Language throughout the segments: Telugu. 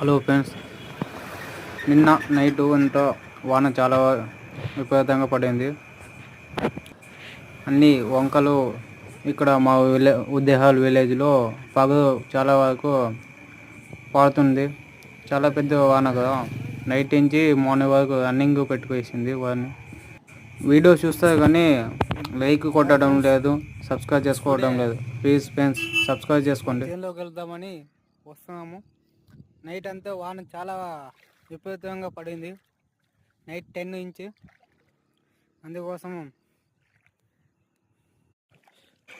హలో ఫ్రెండ్స్ నిన్న నైట్ అంతా వాన చాలా విపరీతంగా పడింది. అన్ని వంకలు ఇక్కడ మా విలే ఉద్దేహాల్ విలేజ్లో పగ చాలా వరకు పాడుతుంది. చాలా పెద్ద వాన కదా. నైట్ నుంచి మార్నింగ్ వరకు రన్నింగ్ పెట్టుకేసింది వాడిని వీడియో చూస్తారు కానీ లైక్ కొట్టడం లేదు సబ్స్క్రైబ్ చేసుకోవడం లేదు. ప్లీజ్ ఫ్రెండ్స్ సబ్స్క్రైబ్ చేసుకోండి. వెళ్దామని వస్తున్నాము. నైట్ అంతా వాన చాలా విపరీతంగా పడింది. నైట్ టెన్ ఇంచ్ అందుకోసం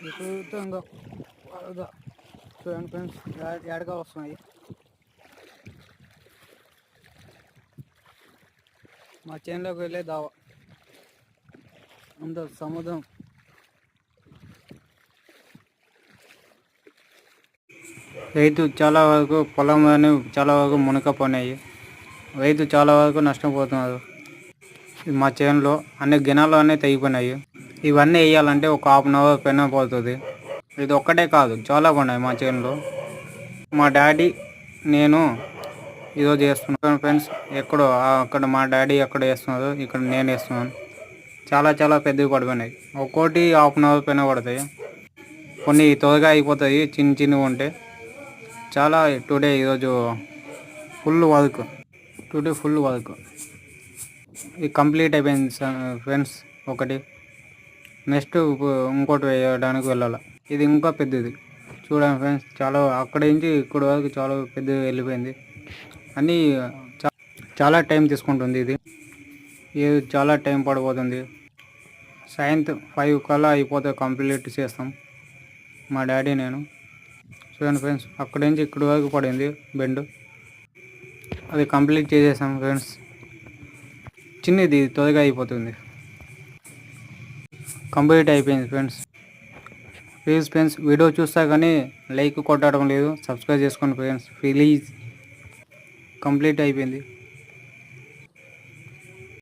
విపరీతంగా వరద చూడండి ఫ్రెండ్స్ వస్తున్నాయి. మా చేనులోకి వెళ్ళే దావా. అంత సముద్రం. రైతు చాలా వరకు పొలం కానీ చాలా వరకు మునకపోయినాయి రైతు చాలా వరకు నష్టపోతున్నారు మా చేనులో అన్ని గినాలు అనేవి తెగిపోయినాయి. ఇవన్నీ వేయాలంటే ఒక హాఫ్ అన్ అవర్ పెన్న పోతుంది. ఇది ఒక్కటే కాదు చాలా ఉన్నాయి మా చేనులో. మా డాడీ నేను ఈరోజు చేస్తున్నాను ఫ్రెండ్స్. ఎక్కడో అక్కడ మా డాడీ ఎక్కడ వేస్తున్నారు ఇక్కడ నేను వేస్తున్నాను. చాలా చాలా పెద్దవి పడిపోయినాయి. ఒక్కోటి హాఫ్ అన్ అవర్ పైన పడతాయి. కొన్ని త్వరగా అయిపోతాయి చిన్న చిన్నవి ఉంటే. చాలా టుడే ఈరోజు full work today full work. ఇది కంప్లీట్ అయిపోయింది ఫ్రెండ్స్ ఒకటి. నెక్స్ట్ ఇంకోటి వేయడానికి వెళ్ళాలి? ఇది ఇంకా పెద్దది. చూడండి ఫ్రెండ్స్ చాలా అక్కడి నుంచి ఇక్కడ వరకు చాలా పెద్దది వెళ్ళిపోయింది. అని చాలా టైం తీసుకుంటుంది ఇది. ఇది చాలా టైం పడిపోతుంది. సాయంత్రం ఫైవ్ కల్లా అయిపోతే కంప్లీట్ చేస్తాం. మా డాడీ నేను. చూడండి ఫ్రెండ్స్ అక్కడి నుంచి ఇక్కడి వరకు పడింది బెండ్. అది కంప్లీట్ చేసేసాం ఫ్రెండ్స్. చిన్నది త్వరగా అయిపోతుంది. కంప్లీట్ అయిపోయింది ఫ్రెండ్స్. ప్లీజ్ ఫ్రెండ్స్ వీడియో చూస్తా కానీ లైక్ కొట్టడం లేదు. సబ్స్క్రైబ్ చేసుకోండి ఫ్రెండ్స్. ప్లీజ్ కంప్లీట్ అయిపోయింది.